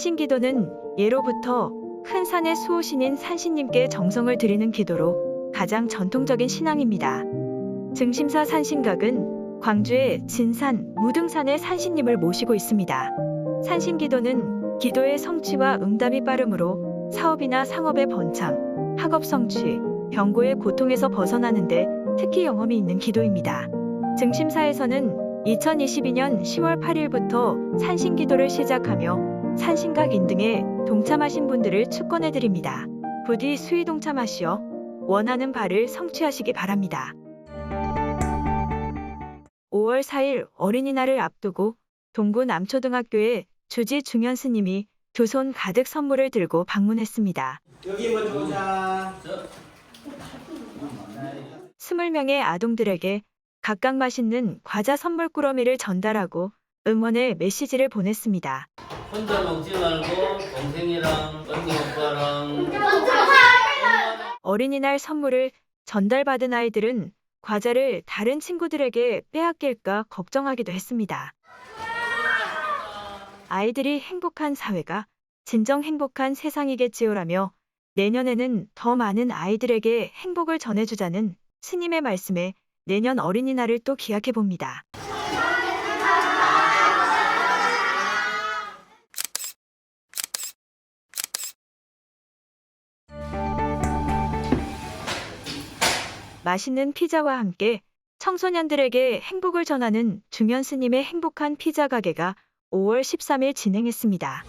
산신기도는 예로부터 큰 산의 수호신인 산신님께 정성을 드리는 기도로 가장 전통적인 신앙입니다. 증심사 산신각은 광주의 진산, 무등산의 산신님을 모시고 있습니다. 산신기도는 기도의 성취와 응답이 빠르므로 사업이나 상업의 번창, 학업 성취, 병고의 고통에서 벗어나는데 특히 영험이 있는 기도입니다. 증심사에서는 2022년 10월 8일부터 산신기도를 시작하며 산신각 인등에 동참하신 분들을 축권해 드립니다. 부디 수의 동참하시어 원하는 바를 성취하시기 바랍니다. 5월 4일 어린이날을 앞두고 동구 남초등학교에 주지 중현 스님이 두손 가득 선물을 들고 방문했습니다. 여기 먼저 보자. 20명의 아동들에게 각각 맛있는 과자 선물 꾸러미를 전달하고 응원의 메시지를 보냈습니다. 혼자 먹지 말고 동생이랑 언니 오빠랑 어린이날 선물을 전달받은 아이들은 과자를 다른 친구들에게 빼앗길까 걱정하기도 했습니다. 아이들이 행복한 사회가 진정 행복한 세상이겠지요라며 내년에는 더 많은 아이들에게 행복을 전해주자는 스님의 말씀에 내년 어린이날을 또 기약해 봅니다. 맛있는 피자와 함께 청소년들에게 행복을 전하는 중현 스님의 행복한 피자 가게가 5월 13일 진행했습니다.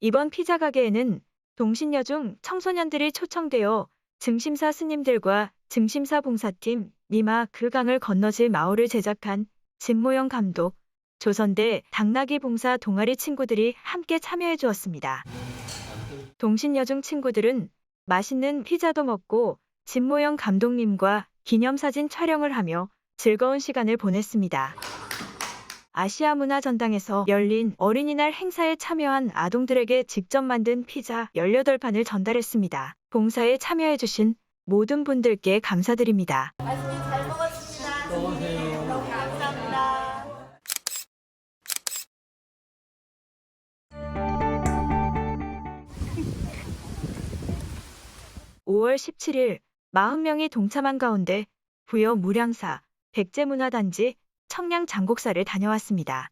이번 피자 가게에는 동신여 중 청소년들이 초청되어 증심사 스님들과 증심사 봉사팀 니마 그 강을 건너질 마을을 제작한 진모영 감독, 조선대 당나귀 봉사 동아리 친구들이 함께 참여해 주었습니다. 동신여중 친구들은 맛있는 피자도 먹고 진모영 감독님과 기념사진 촬영을 하며 즐거운 시간을 보냈습니다. 아시아 문화 전당에서 열린 어린이날 행사에 참여한 아동들에게 직접 만든 피자 18판을 전달했습니다. 봉사에 참여해주신 모든 분들께 감사드립니다. 맛있게 잘 먹었습니다. 먹으세요. 너무 감사합니다. 오월 17일 40명이 동참한 가운데 부여 무량사, 백제문화단지, 청량 장곡사를 다녀왔습니다.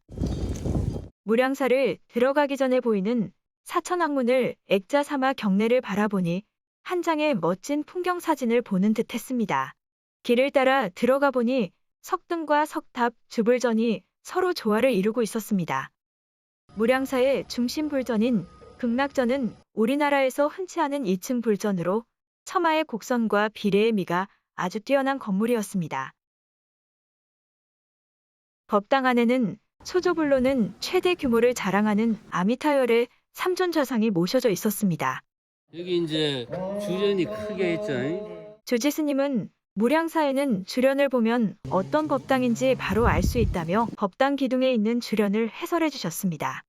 무량사를 들어가기 전에 보이는 사천왕문을 액자 삼아 경내를 바라보니 한 장의 멋진 풍경 사진을 보는 듯 했습니다. 길을 따라 들어가 보니 석등과 석탑, 주불전이 서로 조화를 이루고 있었습니다. 무량사의 중심 불전인 극락전은 우리나라에서 흔치 않은 2층 불전으로 처마의 곡선과 비례의 미가 아주 뛰어난 건물이었습니다. 법당 안에는 소조불로는 최대 규모를 자랑하는 아미타열의 삼존 좌상이 모셔져 있었습니다. 여기 이제 주전이 크게 있죠. 주지 스님은 무량사에는 주련을 보면 어떤 법당인지 바로 알 수 있다며 법당 기둥에 있는 주련을 해설해 주셨습니다.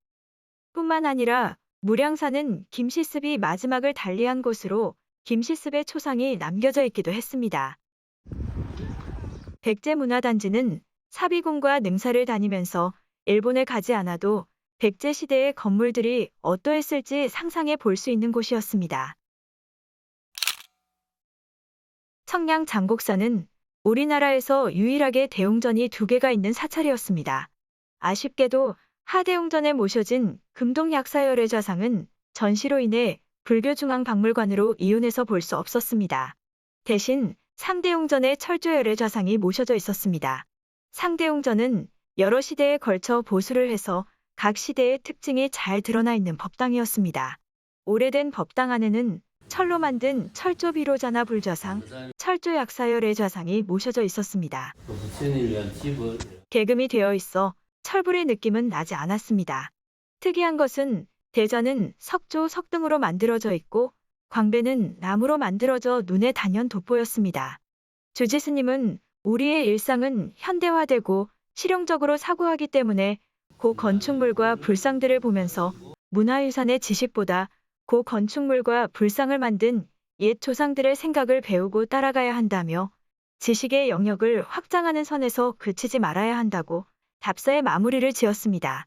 뿐만 아니라 무량사는 김시습이 마지막을 달리한 곳으로 김시습의 초상이 남겨져 있기도 했습니다. 백제문화단지는 사비궁과 능사를 다니면서 일본에 가지 않아도 백제 시대의 건물들이 어떠했을지 상상해 볼 수 있는 곳이었습니다. 청량 장곡사는 우리나라에서 유일하게 대웅전이 두 개가 있는 사찰이었습니다. 아쉽게도 하대웅전에 모셔진 금동약사열의 좌상은 전시로 인해 불교중앙박물관으로 이윤해서 볼 수 없었습니다. 대신 상대웅전의 철조열의 좌상이 모셔져 있었습니다. 상대웅전은 여러 시대에 걸쳐 보수를 해서 각 시대의 특징이 잘 드러나 있는 법당이었습니다. 오래된 법당 안에는 철로 만든 철조 비로자나 불좌상, 철조 약사열의 좌상이 모셔져 있었습니다. 개금이 되어 있어 철불의 느낌은 나지 않았습니다. 특이한 것은 대전은 석조, 석등으로 만들어져 있고 광배는 나무로 만들어져 눈에 단연 돋보였습니다. 주지 스님은 우리의 일상은 현대화되고 실용적으로 사고하기 때문에 고 건축물과 불상들을 보면서 문화유산의 지식보다 고 건축물과 불상을 만든 옛 조상들의 생각을 배우고 따라가야 한다며 지식의 영역을 확장하는 선에서 그치지 말아야 한다고 답사의 마무리를 지었습니다.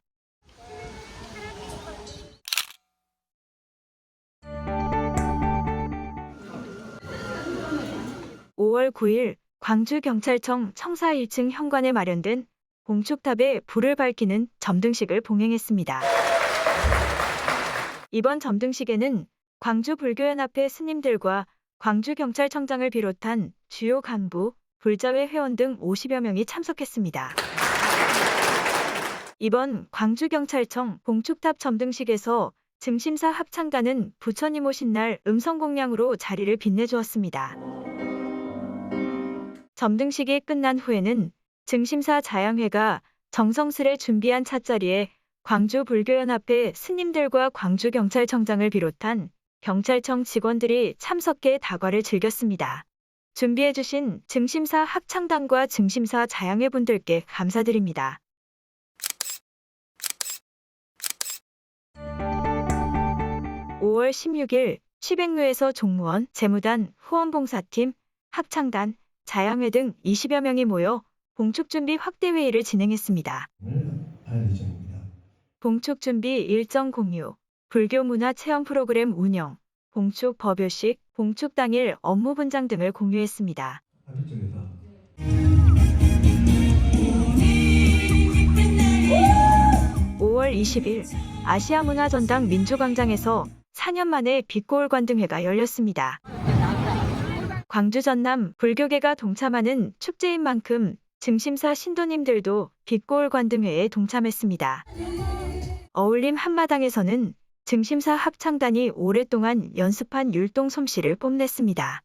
5월 9일 광주경찰청 청사 1층 현관에 마련된 봉축탑에 불을 밝히는 점등식을 봉행했습니다. 이번 점등식에는 광주불교연합회 스님들과 광주경찰청장을 비롯한 주요 간부, 불자회 회원 등 50여 명이 참석했습니다. 이번 광주경찰청 봉축탑 점등식에서 증심사 합창단은 부처님 오신 날 음성공양으로 자리를 빛내주었습니다. 점등식이 끝난 후에는 증심사 자양회가 정성스레 준비한 찻자리에 광주 불교연합회 스님들과 광주 경찰청장을 비롯한 경찰청 직원들이 참석해 다과를 즐겼습니다. 준비해주신 증심사 합창단과 증심사 자양회 분들께 감사드립니다. (5월 16일) 시백루에서 종무원, 재무단, 후원봉사팀, 합창단, 자양회 등 20여 명이 모여 봉축 준비 확대 회의를 진행했습니다. 할 예정입니다. 봉축 준비 일정 공유, 불교 문화 체험 프로그램 운영, 봉축 법요식, 봉축 당일 업무 분장 등을 공유했습니다. 합의 쪽에서 (5월 20일) 아시아 문화전당 민주광장에서 4년 만에 빛고울 관등회가 열렸습니다. 광주 전남 불교계가 동참하는 축제인 만큼 증심사 신도님들도 빛고울 관등회에 동참했습니다. 어울림 한마당에서는 증심사 합창단이 오랫동안 연습한 율동 솜씨를 뽐냈습니다.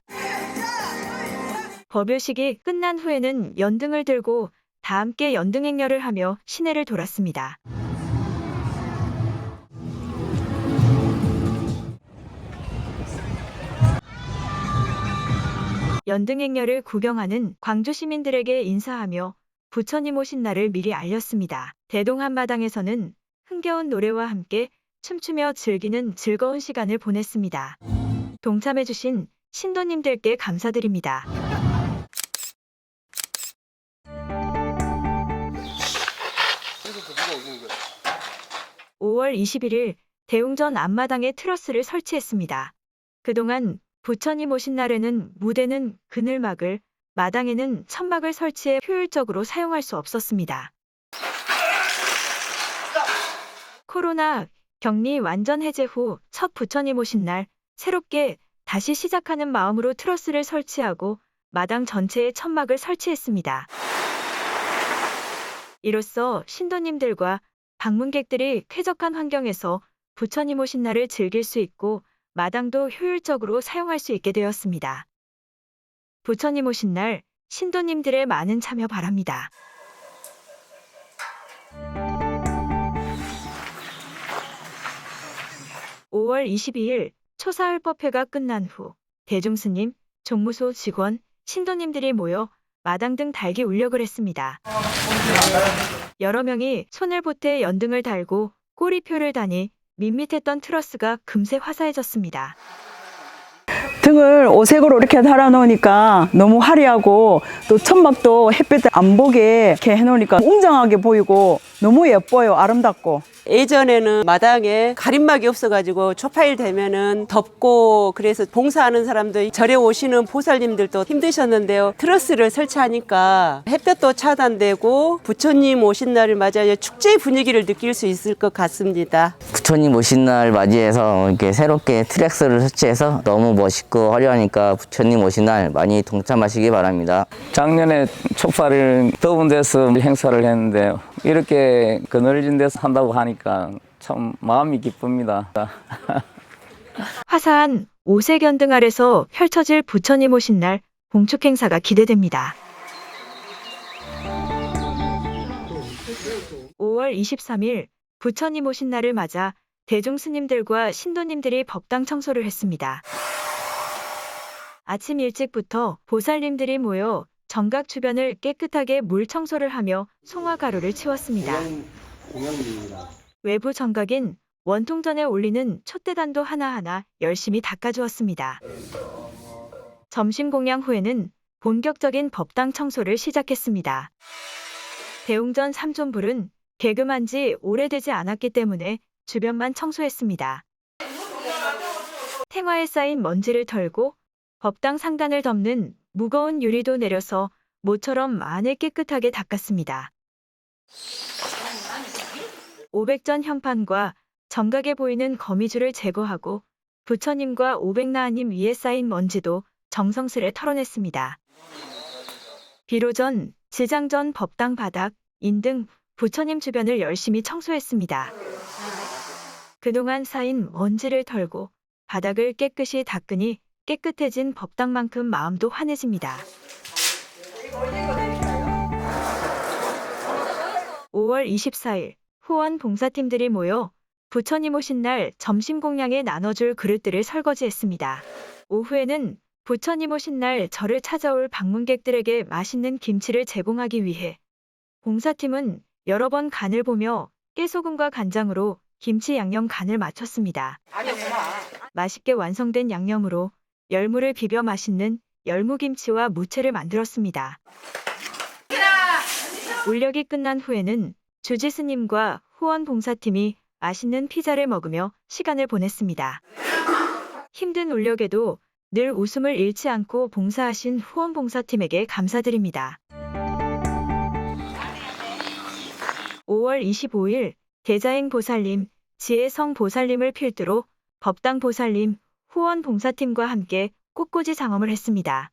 법요식이 끝난 후에는 연등을 들고 다 함께 연등 행렬을 하며 시내를 돌았습니다. 연등 행렬을 구경하는 광주 시민들에게 인사하며 부처님 오신 날을 미리 알렸습니다. 대동 한마당에서는 흥겨운 노래와 함께 춤추며 즐기는 즐거운 시간을 보냈습니다. 동참해주신 신도님들께 감사드립니다. 오 5월 21일 대웅전 앞마당에 트러스를 설치했습니다. 그동안 부처님 오신 날에는 무대는 그늘막을, 마당에는 천막을 설치해 효율적으로 사용할 수 없었습니다. 코로나 격리 완전 해제 후 첫 부처님 오신 날 새롭게 다시 시작하는 마음으로 트러스를 설치하고 마당 전체에 천막을 설치했습니다. 이로써 신도님들과 방문객들이 쾌적한 환경에서 부처님 오신 날을 즐길 수 있고 마당도 효율적으로 사용할 수 있게 되었습니다. 부처님 오신 날 신도님들의 많은 참여 바랍니다. (5월 22일) 초사흘법회가 끝난 후 대중스님, 종무소 직원, 신도님들이 모여 마당 등 달기 울력을 했습니다. 여러 명이 손을 보태 연등을 달고 꼬리표를 다니 밋밋했던 트러스가 금세 화사해졌습니다. 등을 오색으로 이렇게 달아놓으니까 너무 화려하고 또 천막도 햇빛 안 보게 이렇게 해놓으니까 웅장하게 보이고 너무 예뻐요. 아름답고. 예전에는 마당에 가림막이 없어가지고 초파일 되면은 덥고 그래서 봉사하는 사람들 절에 오시는 보살님들도 힘드셨는데요. 트러스를 설치하니까 햇볕도 차단되고 부처님 오신 날을 맞아야 축제 분위기를 느낄 수 있을 것 같습니다. 부처님 오신 날 맞이해서 이렇게 새롭게 트랙스를 설치해서 너무 멋있고 화려하니까 부처님 오신 날 많이 동참하시기 바랍니다. 작년에 촉발을 더운 데서 행사를 했는데 이렇게 그늘진 데서 한다고 하니까 참 마음이 기쁩니다. 화사한 오색 연등 아래서 펼쳐질 부처님 오신 날 봉축 행사가 기대됩니다. 5월 23일 부처님 오신 날을 맞아 대중 스님들과 신도님들이 법당 청소를 했습니다. 아침 일찍부터 보살님들이 모여 정각 주변을 깨끗하게 물 청소를 하며 송화 가루를 치웠습니다. 외부 정각인 원통전에 올리는 촛대단도 하나하나 열심히 닦아주었습니다. 점심 공양 후에는 본격적인 법당 청소를 시작했습니다. 대웅전 삼존불은 개금한 지 오래되지 않았기 때문에 주변만 청소했습니다. 탱화에 쌓인 먼지를 털고 법당 상단을 덮는 무거운 유리도 내려서 모처럼 안을 깨끗하게 닦았습니다. 500전 현판과 정각에 보이는 거미줄을 제거하고 부처님과 오백나아님 위에 쌓인 먼지도 정성스레 털어냈습니다. 비로전, 지장전 법당 바닥, 인등 부처님 주변을 열심히 청소했습니다. 그동안 쌓인 먼지를 털고 바닥을 깨끗이 닦으니 깨끗해진 법당만큼 마음도 환해집니다. 5월 24일 후원 봉사팀들이 모여 부처님 오신 날 점심 공양에 나눠줄 그릇들을 설거지했습니다. 오후에는 부처님 오신 날 절을 찾아올 방문객들에게 맛있는 김치를 제공하기 위해 봉사팀은 여러 번 간을 보며 깨소금과 간장으로 김치 양념 간을 맞췄습니다. 맛있게 완성된 양념으로 열무를 비벼 맛있는 열무김치와 무채를 만들었습니다. 울력이 끝난 후에는 주지스님과 후원 봉사팀이 맛있는 피자를 먹으며 시간을 보냈습니다. 힘든 울력에도 늘 웃음을 잃지 않고 봉사하신 후원 봉사팀에게 감사드립니다. 5월 25일 대자행 보살님, 지혜성 보살님을 필두로 법당 보살님, 후원 봉사팀과 함께 꽃꽂이 장엄을 했습니다.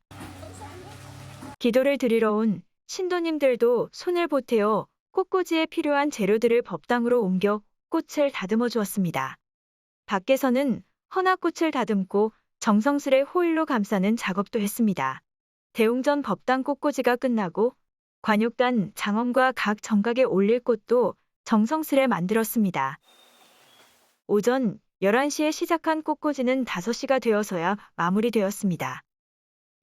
기도를 드리러 온 신도님들도 손을 보태어 꽃꽂이에 필요한 재료들을 법당으로 옮겨 꽃을 다듬어 주었습니다. 밖에서는 헌화꽃을 다듬고 정성스레 호일로 감싸는 작업도 했습니다. 대웅전 법당 꽃꽂이가 끝나고 관육단 장엄과 각 정각에 올릴 꽃도 정성스레 만들었습니다. 오전 11시에 시작한 꽃꽂이는 5시가 되어서야 마무리되었습니다.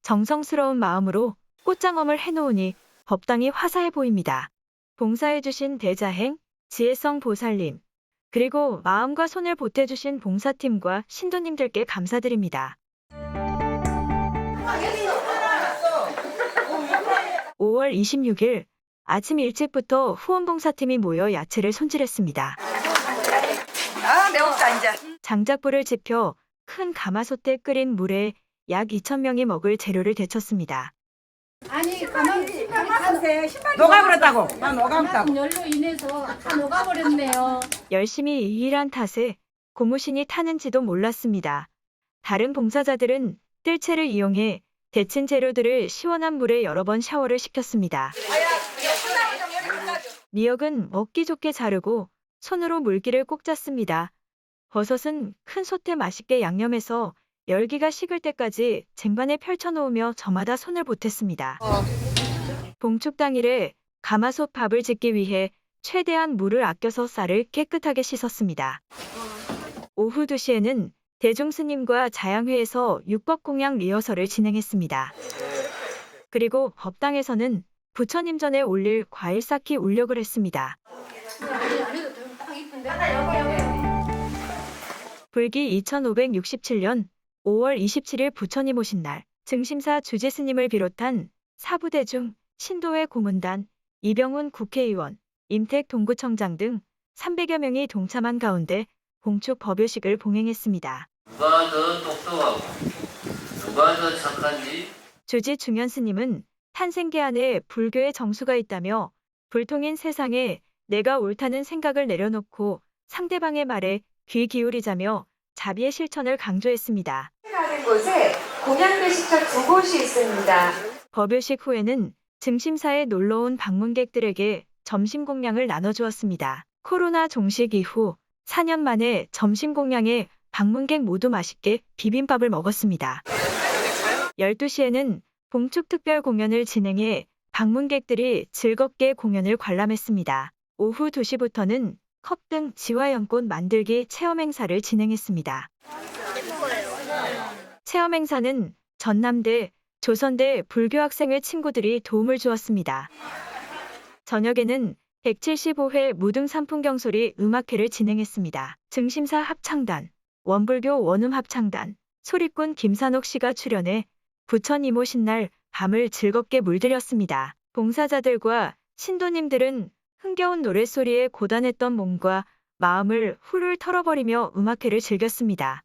정성스러운 마음으로 꽃장엄을 해놓으니 법당이 화사해 보입니다. 봉사해주신 대자행, 지혜성 보살님, 그리고 마음과 손을 보태주신 봉사팀과 신도님들께 감사드립니다. 5월 26일 아침 일찍부터 후원봉사팀이 모여 야채를 손질했습니다. 장작불을 지펴 큰 가마솥에 끓인 물에 약 2,000명이 먹을 재료를 데쳤습니다. 아니 가만 녹아버렸다고. 나 녹아버렸다고. 열로 인해서 다 녹아버렸네요. 열심히 일한 탓에 고무신이 타는지도 몰랐습니다. 다른 봉사자들은 뜰채를 이용해 데친 재료들을 시원한 물에 여러 번 샤워를 시켰습니다. 미역은 먹기 좋게 자르고 손으로 물기를 꼭 짰습니다. 버섯은 큰 솥에 맛있게 양념해서 열기가 식을 때까지 쟁반에 펼쳐놓으며 저마다 손을 보탰습니다. 봉축 당일에 가마솥 밥을 짓기 위해 최대한 물을 아껴서 쌀을 깨끗하게 씻었습니다. 오후 2시에는 대중스님과 자양회에서 육법공양 리허설을 진행했습니다. 그리고 법당에서는 부처님 전에 올릴 과일 쌓기 울력을 했습니다. 불기 2567년 5월 27일 부처님 오신 날 증심사 주제스님을 비롯한 사부대중, 신도회 고문단, 이병훈 국회의원, 임택 동구청장 등 300여 명이 동참한 가운데 봉축 법요식을 봉행했습니다. 누가 더 똑똑하고 누가 더 착한지 주지 중현 스님은 탄생계 안에 불교의 정수가 있다며 불통인 세상에 내가 옳다는 생각을 내려놓고 상대방의 말에 귀 기울이자며 자비의 실천을 강조했습니다. 하는 곳에 공양배식처 두 곳이 있습니다. 법요식 후에는 증심사에 놀러온 방문객들에게 점심 공양을 나눠주었습니다. 코로나 종식 이후 4년 만에 점심 공양에 방문객 모두 맛있게 비빔밥을 먹었습니다. 12시에는 봉축 특별 공연을 진행해 방문객들이 즐겁게 공연을 관람했습니다. 오후 2시부터는 컵 등 지화연꽃 만들기 체험 행사를 진행했습니다. 체험 행사는 전남대, 조선대 불교 학생의 친구들이 도움을 주었습니다. 저녁에는 175회 무등 산풍경소리 음악회를 진행했습니다. 증심사 합창단, 원불교 원음 합창단, 소리꾼 김산옥 씨가 출연해 부처님 오신 날 밤을 즐겁게 물들였습니다. 봉사자들과 신도님들은 흥겨운 노랫소리에 고단했던 몸과 마음을 훌훌 털어버리며 음악회를 즐겼습니다.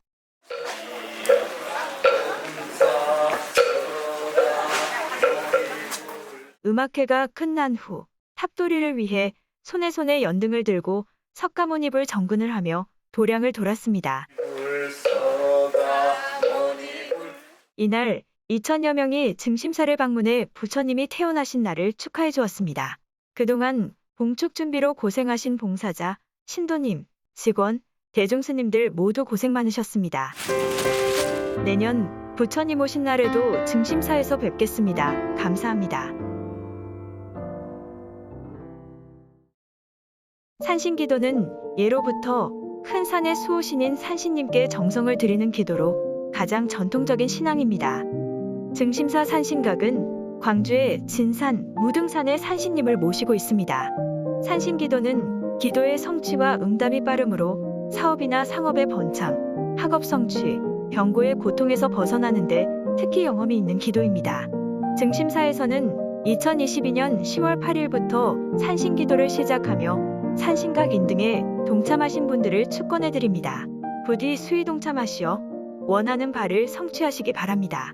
음악회가 끝난 후 탑돌이를 위해 손에 손에 연등을 들고 석가모니불 정근을 하며 도량을 돌았습니다. 이날 2천여 명이 증심사를 방문해 부처님이 태어나신 날을 축하해 주었습니다. 그동안 봉축 준비로 고생하신 봉사자, 신도님, 직원, 대중스님들 모두 고생 많으셨습니다. 내년 부처님 오신 날에도 증심사에서 뵙겠습니다. 감사합니다. 산신기도는 예로부터 큰 산의 수호신인 산신님께 정성을 드리는 기도로 가장 전통적인 신앙입니다. 증심사 산신각은 광주의 진산, 무등산의 산신님을 모시고 있습니다. 산신기도는 기도의 성취와 응답이 빠르므로 사업이나 상업의 번창, 학업 성취, 병고의 고통에서 벗어나는데 특히 영험이 있는 기도입니다. 증심사에서는 2022년 10월 8일부터 산신기도를 시작하며 산신각 인등에 동참하신 분들을 축권해 드립니다. 부디 수의 동참하시어 원하는 바를 성취하시기 바랍니다.